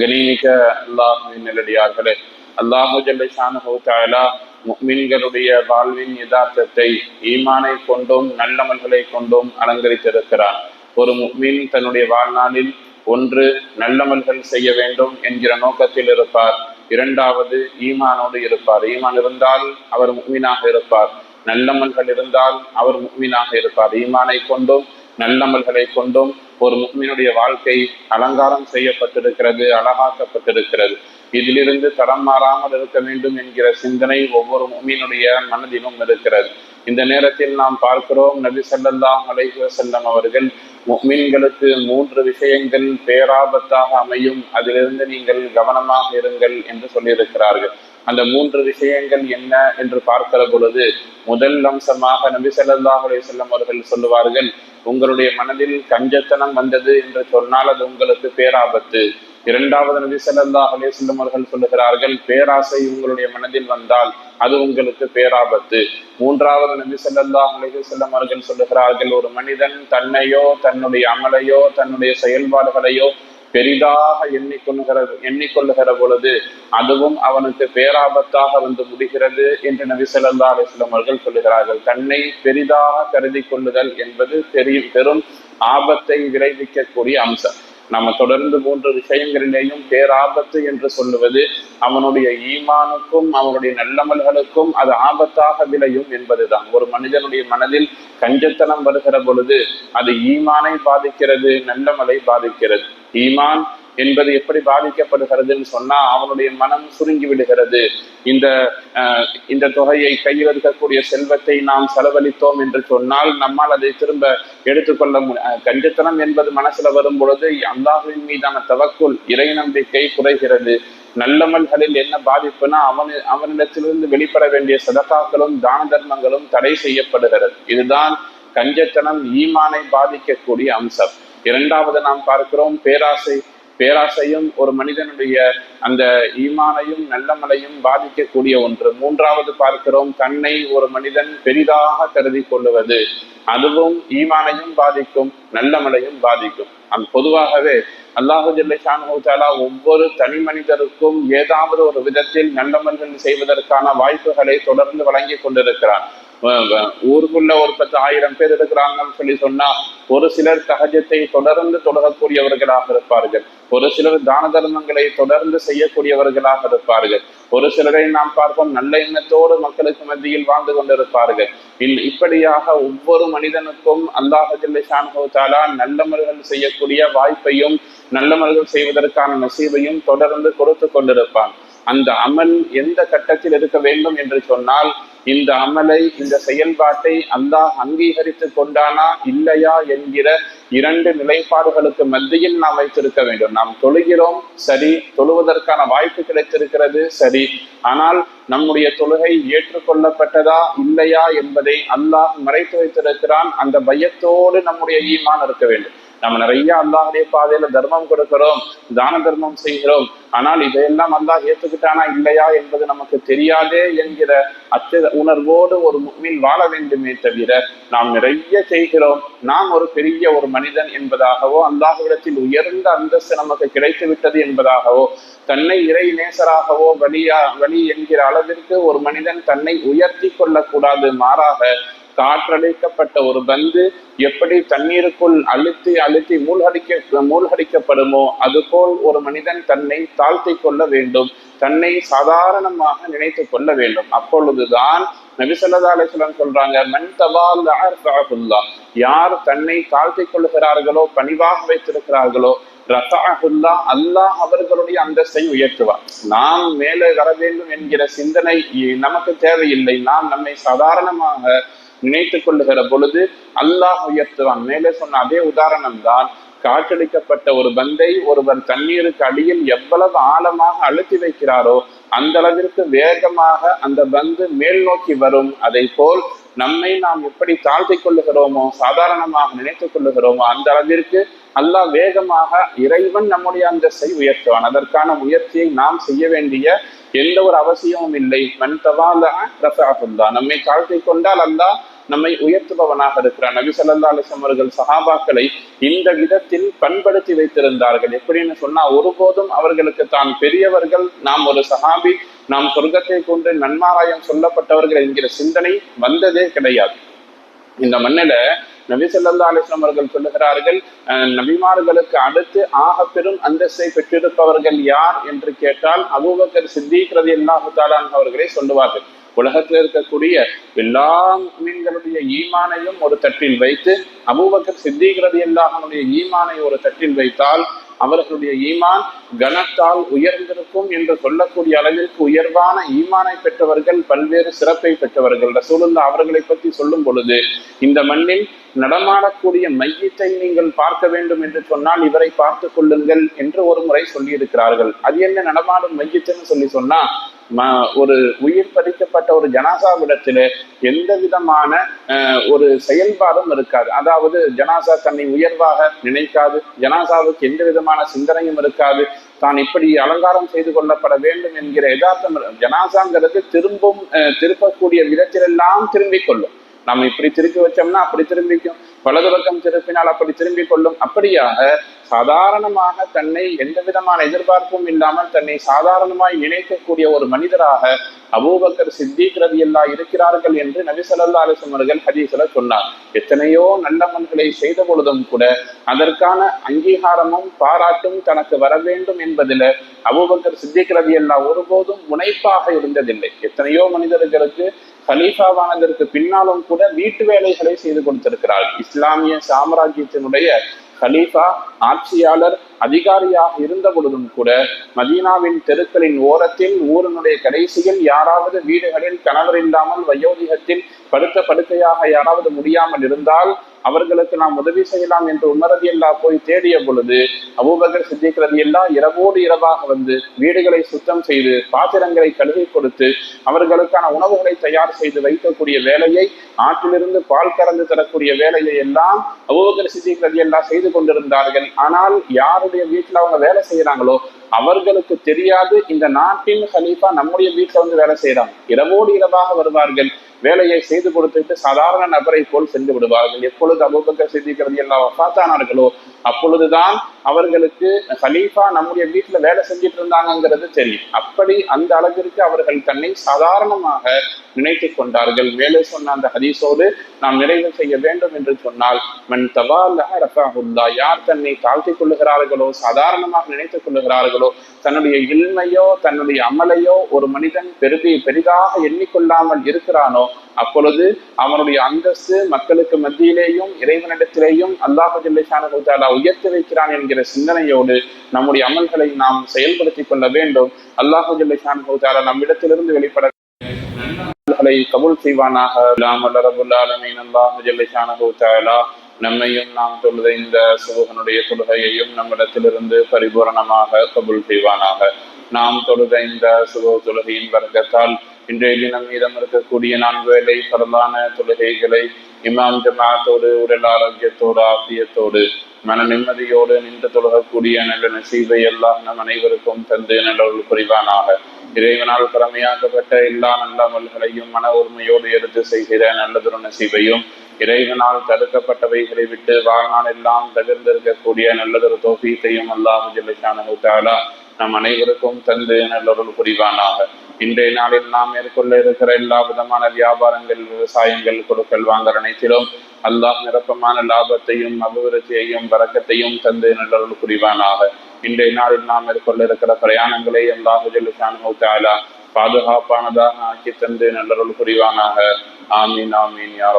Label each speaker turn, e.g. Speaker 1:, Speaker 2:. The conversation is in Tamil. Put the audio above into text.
Speaker 1: கணிமிக்க அல்லாஹுவின் நிலடியார்களே அல்லாஹு ஜல்லிஷானு தாலா முக்மின்களுடைய வாழ்வின் யதார்த்தத்தை ஈமானை கொண்டும் நல்லமல்களை கொண்டும் அலங்கரித்திருக்கிறார் ஒரு மின் தன்னுடைய வாழ்நாளில் ஒன்று நல்லமல்கள் செய்ய வேண்டும் என்கிற நோக்கத்தில் இருப்பார். இரண்டாவது ஈமானோடு இருப்பார். ஈமான் இருந்தால் அவர் முக்மீனாக இருப்பார். நல்லமல்கள் இருந்தால் அவர் முக்மீனாக இருப்பார். ஈமானை கொண்டும் நல்லமல்களை கொண்டும் ஒரு முக்மினுடைய வாழ்க்கை அலங்காரம் செய்யப்பட்டிருக்கிறது அழகாக்கப்பட்டிருக்கிறது. இதிலிருந்து தரம் மாறாமல் இருக்க வேண்டும் என்கிற சிந்தனை ஒவ்வொரு முக்மினுடைய மனதிலும் இருக்கிறது. இந்த நேரத்தில் நாம் பார்க்கிறோம் நபி ஸல்லல்லாஹு அலைஹி அவர்கள் முக்மீன்களுக்கு மூன்று விஷயங்கள் பேராபத்தாக அமையும் அதிலிருந்து நீங்கள் கவனமாக இருங்கள் என்று சொல்லியிருக்கிறார்கள். அந்த மூன்று விஷயங்கள் என்ன என்று பார்க்கிற பொழுது முதல் அம்சமாக நபி சல்லாஹ் அலைஹி அவர்கள் சொல்லுவார்கள் உங்களுடைய மனதில் கஞ்சத்தனம் வந்தது என்று சொன்னால் அது உங்களுக்கு பேராபத்து. இரண்டாவது நபி சல்லாஹ் அலைஹி அவர்கள் சொல்லுகிறார்கள் பேராசை உங்களுடைய மனதில் வந்தால் அது உங்களுக்கு பேராபத்து. மூன்றாவது நபி சல்லாஹ் அலைஹி அவர்கள் சொல்லுகிறார்கள் ஒரு மனிதன் தன்னையோ தன்னுடைய அமலையோ தன்னுடைய செயல்பாடுகளையோ பெரிதாக எண்ணிக்கொள்கிற எண்ணிக்கொள்ளுகிற பொழுது அதுவும் அவனுக்கு பேராபத்தாக வந்து முடிகிறது என்று நபி ஸல்லல்லாஹு அலைஹி அவர்கள் சொல்லுகிறார்கள். தன்னை பெரிதாக கருதி கொள்ளுதல் என்பது பெரிய பெரும் ஆபத்தை விளைவிக்கக்கூடிய அம்சம். நம்ம தொடர்ந்து மூன்று விஷயங்களிலேயும் பேராபத்து என்று சொல்லுவது அவனுடைய ஈமானுக்கும் அவனுடைய நல்லமல்களுக்கும் அது ஆபத்தாக விளையும் என்பதுதான். ஒரு மனிதனுடைய மனதில் கஞ்சத்தனம் வருகிற பொழுது அது ஈமானை பாதிக்கிறது நல்லமலை பாதிக்கிறது. ஈமான் என்பது எப்படி பாதிக்கப்படுகிறதுன்னு சொன்னா அவனுடைய மனம் சுருங்கி விடுகிறது. இந்த அஹ், இந்த தொகையை கையில் இருக்கக்கூடிய செல்வத்தை நாம் செலவழித்தோம் என்று சொன்னால் நம்மால் அதை திரும்ப எடுத்துக்கொள்ள மு- கஞ்சத்தனம் என்பது மனசுல வரும் பொழுது அல்லாஹுவின் மீதான தவக்குள் இறை நம்பிக்கை குறைகிறது. நல்லமல்களில் என்ன பாதிப்புனா அவன் அவனிடத்திலிருந்து வெளிப்பட வேண்டிய சதகாக்களும் தான தர்மங்களும் தடை செய்யப்படுகிறது. இதுதான் கஞ்சத்தனம் ஈமானை பாதிக்கக்கூடிய அம்சம். இரண்டாவது நாம் பார்க்கிறோம் பேராசை. பேராசையும் ஒரு மனிதனுடைய அந்த ஈமானையும் நல்லமலையும் பாதிக்கக்கூடிய ஒன்று. மூன்றாவது பார்க்கிறோம் தன்னை ஒரு மனிதன் பெரிதாக கருதி கொள்ளுவது. அதுவும் ஈமானையும் பாதிக்கும் நல்லமலையும் பாதிக்கும். அந்த பொதுவாகவே அல்லாஹு ஜல்லிஷானு ஒவ்வொரு தனி மனிதருக்கும் ஏதாவது ஒரு விதத்தில் நல்லமல்கள் செய்வதற்கான வாய்ப்புகளை தொடர்ந்து வழங்கி கொண்டிருக்கிறார் ஊருக்குள்ள ஒரு பத்து ஆயிரம் பேர் இருக்கிறாங்கன்னு சொல்லி சொன்னா ஒரு சிலர் தகஜத்தை தொடர்ந்து தொடரக்கூடியவர்களாக இருப்பார்கள். ஒரு சிலர் தான தர்மங்களை தொடர்ந்து செய்யக்கூடியவர்களாக இருப்பார்கள். ஒரு சிலரை நாம் பார்ப்போம் நல்ல எண்ணத்தோடு மக்களுக்கு மத்தியில் வாழ்ந்து கொண்டிருப்பார்கள். இப்படியாக ஒவ்வொரு மனிதனுக்கும் அல்லாஹில்லை ஜல்லிஷானு நல்லமல்கள் செய்யக்கூடிய வாய்ப்பையும் நல்லமல்கள் செய்வதற்கான நசீவையும் தொடர்ந்து கொடுத்து கொண்டிருப்பான். அந்த அமல் எந்த கட்டத்தில் இருக்க வேண்டும் என்று சொன்னால் இந்த அமலை இந்த செயல்பாட்டை அல்லாஹ் அங்கீகரித்து கொண்டானா இல்லையா என்கிற இரண்டு நிலைப்பாடுகளுக்கு மத்தியில் நாம் வைத்திருக்க வேண்டும். நாம் தொழுகிறோம் சரி தொழுவதற்கான வாய்ப்பு கிடைத்திருக்கிறது சரி. ஆனால் நம்முடைய தொழுகை ஏற்றுக்கொள்ளப்பட்டதா இல்லையா என்பதை அல்லாஹ் மறைத்து வைத்திருக்கிறான். அந்த பயத்தோடு நம்முடைய ஈமான் இருக்க வேண்டும். நம்ம நிறைய அல்லாஹுடைய பாதையில தர்மம் கொடுக்கிறோம் தான தர்மம் செய்கிறோம். ஆனால் இதையெல்லாம் அல்லாஹ் ஏத்துக்கிட்டானா இல்லையா என்பது நமக்கு தெரியாதே என்கிற அச்ச உணர்வோடு ஒரு முக்மின் வாழ வேண்டுமே தவிர நாம் நிறைய செய்கிறோம். நாம் ஒரு பெரிய ஒரு மனிதன் என்பதாகவோ அல்லாஹ்விடத்தில் உயர்ந்த அந்தஸ்து நமக்கு கிடைத்து விட்டது என்பதாகவோ தன்னை இறை நேசராகவோ வலியா வலி என்கிற அளவிற்கு ஒரு மனிதன் தன்னை உயர்த்தி கொள்ளக்கூடாது மாறாக காற்றழைக்கப்பட்ட ஒரு பந்து எப்படி தண்ணீருக்குள் அழுத்தி அழுத்தி மூழ்கடிக்க மூழ்கடிக்கப்படுமோ அதுபோல் ஒரு மனிதன் தன்னை தாழ்த்தி கொள்ள வேண்டும். தன்னை சாதாரணமாக நினைத்து கொள்ள வேண்டும். அப்பொழுதுதான் நபிசல்லா அலிஸ்லாம் சொல்றாங்க மன் தவால் யார் தன்னை தாழ்த்தி கொள்கிறார்களோ பணிவாக வைத்திருக்கிறார்களோ ரத்தாகுல்லா அல்லாஹ் அவர்களுடைய அந்தஸ்தை உயர்த்துவார். நாம் மேலே வர வேண்டும் என்கிற சிந்தனை நமக்கு தேவையில்லை. நாம் நம்மை சாதாரணமாக நினைத்துக் கொள்ளுகிற பொழுது அல்லாஹ் உயர்த்துவான். மேலே சொன்ன அதே உதாரணம் தான் காற்றடிக்கப்பட்ட ஒரு பந்தை ஒருவர் தண்ணீருக்கு அடியில் எவ்வளவு ஆழமாக அழுத்தி வைக்கிறாரோ அந்த அளவிற்கு வேகமாக அந்த பந்து மேல் நோக்கி வரும். அதை போல் நம்மை நாம் எப்படி தாழ்த்தி கொள்ளுகிறோமோ சாதாரணமாக நினைத்துக் கொள்ளுகிறோமோ அந்த அளவிற்கு அல்லாஹ் வேகமாக இறைவன் நம்முடைய அந்தஸ்தை உயர்த்துவான். அதற்கான முயற்சியை நாம் செய்ய வேண்டிய எந்த ஒரு அவசியமும் இல்லை. மன் நம்மை தாழ்த்தி கொண்டால் அல்லாஹ் நம்மை உயர்த்துபவனாக இருக்கிறான். நபி சல்லா அலிசம் அவர்கள் சஹாபாக்களை இந்த விதத்தில் பண்படுத்தி வைத்திருந்தார்கள். எப்படின்னு சொன்னா ஒருபோதும் அவர்களுக்கு தான். பெரியவர்கள் நாம் ஒரு சஹாபி நாம் சொர்க்கத்தை கொண்டு நன்மாராயம் சொல்லப்பட்டவர்கள் என்கிற சிந்தனை வந்ததே கிடையாது. இந்த மண்ணில நபி ஸல்லல்லாஹு அலிஸ்லாம் அவர்கள் சொல்லுகிறார்கள் நபிமார்களுக்கு அடுத்து ஆக பெரும் அந்தஸ்தை பெற்றிருப்பவர்கள் யார் என்று கேட்டால் அபூபக்கர் சித்திக் ரலியல்லாஹு தஆலா அவர்களை சொல்லுவார்கள். உலகத்தில் இருக்கக்கூடிய எல்லா மீன்களுடைய ஈமானையும் ஒரு தட்டில் வைத்து அபூபக்கர் சித்திக் அல்லாஹனுடைய ஈமானை ஒரு தட்டில் வைத்தால் அவர்களுடைய ஈமான் கனத்தால் உயர்ந்திருக்கும் என்று சொல்லக்கூடிய அளவிற்கு உயர்வான ஈமானை பெற்றவர்கள் பல்வேறு சிறப்பை பெற்றவர்கள். ரசூலுல்லா அவர்களை பற்றி சொல்லும் பொழுது இந்த மண்ணில் நடமாடக்கூடிய மையத்தை நீங்கள் பார்க்க வேண்டும் என்று சொன்னால் இவரை பார்த்து கொள்ளுங்கள் என்று ஒரு முறை சொல்லியிருக்கிறார்கள். அது என்ன நடமாடும் மையத்துன்னு சொல்லி சொன்னா ஒரு உயிர் பறிக்கப்பட்ட ஒரு ஜனாசாவிடத்திலே எந்த விதமான அஹ், ஒரு செயல்பாடும் இருக்காது. அதாவது ஜனாசா தன்னை உயர்வாக நினைக்காது. ஜனாசாவுக்கு எந்த விதமான சிந்தனையும் இருக்காது. தான் இப்படி அலங்காரம் செய்து கொள்ளப்பட வேண்டும் என்கிற யதார்த்தம் ஜனாசாங்கிறது திரும்பும் அஹ், திருப்பக்கூடிய விதத்திலெல்லாம் திரும்பிக் கொள்ளும். நம்ம இப்படி திருப்பி வச்சோம்னா அப்படி திரும்பிக்கும். வலது பக்கம் திருப்பினால் அப்படி திரும்பிக் கொள்ளும். அப்படியாக சாதாரணமாக தன்னை எந்த விதமான எதிர்பார்ப்பும் இல்லாமல் தன்னை சாதாரணமாய் நினைக்கக்கூடிய ஒரு மனிதராக அபூபக்கர் சித்திக் எல்லா இருக்கிறார்கள் என்று நபிசல்லா ஸல்லல்லாஹு அலைஹி அவர்கள் ஹதீஸ்ல சொன்னார். எத்தனையோ நல்லமல்களை செய்த பொழுதும் கூட அதற்கான அங்கீகாரமும் பாராட்டும் தனக்கு வர வேண்டும் என்பதில் அபூபக்கர் சித்திக் ரலியல்லாஹு ஒருபோதும் முனைப்பாக இருந்ததில்லை. எத்தனையோ மனிதர்களுக்கு கலீஃபாவானதற்கு பின்னாலும் கூட வீட்டு வேலைகளை செய்து கொடுத்திருக்கிறார் இஸ்லாமிய சாம்ராஜ்யத்தினுடைய கலீஃபா ஆட்சியாளர் அதிகாரியாக இருந்த பொழுதும் கூட மதீனாவின் தெருக்களின் ஓரத்தில் ஊரினுடைய கடைசியில் யாராவது வீடுகளில் கணவர் இல்லாமல் வயோதிகத்தில் படுத்த படுக்கையாக யாராவது முடியாமல் இருந்தால் அவர்களுக்கு நாம் உதவி செய்யலாம் என்று உமரதி அல்லா போய் தேடிய பொழுது அபூபகர் சித்திக் ரலியல்லாஹு இரவோடு இரவாக வந்து வீடுகளை சுத்தம் செய்து பாத்திரங்களை கழுவி கொடுத்து அவர்களுக்கான உணவுகளை தயார் செய்து வைக்கக்கூடிய வேலையை ஆற்றிலிருந்து பால் கறந்து தரக்கூடிய வேலையை எல்லாம் அபூபகர் சித்திக் ரலியல்லாஹு செய்து கொண்டிருந்தார்கள். ஆனால் யாருடைய வீட்டில் அவங்க வேலை செய்கிறாங்களோ அவர்களுக்கு தெரியாது. இந்த நாட்டின் ஹலீஃபா நம்முடைய வீட்டுல வந்து வேலை செய்யறாங்க இரவோடு இரவாக வருவார்கள். வேலையை செய்து கொடுத்துட்டு சாதாரண நபரை போல் சென்று விடுவார்கள். எப்பொழுது அபுபக்கர் சித்திக்கிறது எல்லாம் வஃபாத்தானார்களோ அப்பொழுதுதான் அவர்களுக்கு கலீஃபா நம்முடைய வீட்டுல வேலை செஞ்சுட்டு இருந்தாங்கிறது தெரியும். அப்படி அந்த அளவிற்கு அவர்கள் தன்னை சாதாரணமாக நினைத்துக் கொண்டார்கள். மேலே சொன்ன அந்த ஹதீஸோடு நாம் நிறைவு செய்ய வேண்டும் என்று சொன்னால் மன் தவால்லஹ ரஃபஹுல்லா யார் தன்னை தாழ்த்திக் கொள்ளுகிறார்களோ சாதாரணமாக நினைத்துக் கொள்ளுகிறார்களோ தன்னுடைய இல்மையோ தன்னுடைய அமலையோ ஒரு மனிதன் பெருதி பெரிதாக எண்ணிக்கொள்ளாமல் இருக்கிறானோ அப்பொழுது அவனுடைய அந்தஸ்து மக்களுக்கு மத்தியிலேயும் இறைவனிடத்திலேயும் அல்லாஹு ஜல்லிஷானு அல்லாஹ் உயர்த்தி வைக்கிறான் என்கிற சிந்தனையோடு நம்முடைய அமல்களை நாம் செயல்படுத்திக் கொள்ள வேண்டும். அல்லாஹு ஜல்லிஷானு தாலா நம்மிடத்திலிருந்து வெளிப்பட அமல்களை கபூல் செய்வானாக. இல்லாமல் ரபுல் அல்லாஹு ஜல்லிஷானு தாலா நம்மையும் நாம் தொழுத இந்த சுபகனுடைய தொழுகையையும் நம்மிடத்திலிருந்து பரிபூரணமாக கபுல் செய்வானாக. நாம் தொழுத இந்த சுப தொழுகையின் வர்க்கத்தால் இன்றைய தினம் மீதம் இருக்கக்கூடிய நான்கு வேலை பரந்தான தொழுகைகளை இமாம் ஜமாத்தோடு உடல் ஆரோக்கியத்தோடு ஆசியத்தோடு மன நிம்மதியோடு நின்று தொழுகக்கூடிய நல்ல நசீபை எல்லாம் நம் அனைவருக்கும் தந்து நல்லவர்கள் புரிவானாக. இறைவனால் கடமையாக்கப்பட்ட எல்லா நல்ல அமல்களையும் மன உரிமையோடு எடுத்து செய்கிற நல்லதொரு நசீபையும் இறைவனால் தடுக்கப்பட்டவைகளை விட்டு வாழ்நாள் எல்லாம் தகர்ந்திருக்கக்கூடிய நல்லதொரு தோஃபீத்தையும் அல்லாஹு ஜல்லிஷானு தாலா நம் அனைவருக்கும் தந்து நல்லொருள் புரிவானாக. இன்றைய நாளில் நாம் மேற்கொள்ள இருக்கிற எல்லா விதமான வியாபாரங்கள் விவசாயங்கள் கொடுக்கல் வாங்கல் அனைத்திலும் அல்லாஹ் நிரப்பமான லாபத்தையும் அபிவிருத்தியையும் வரக்கத்தையும் தந்து நல்லொருள் புரிவானாக. இன்றைய நாளில் நாம் மேற்கொள்ள இருக்கிற பிரயாணங்களை அல்லாஹு ஜல்லிஷானு பாதுகாப்பானதாக ஆக்கி தந்து நல்லொருள் புரிவானாக. ஆமீன் ஆமீன் யா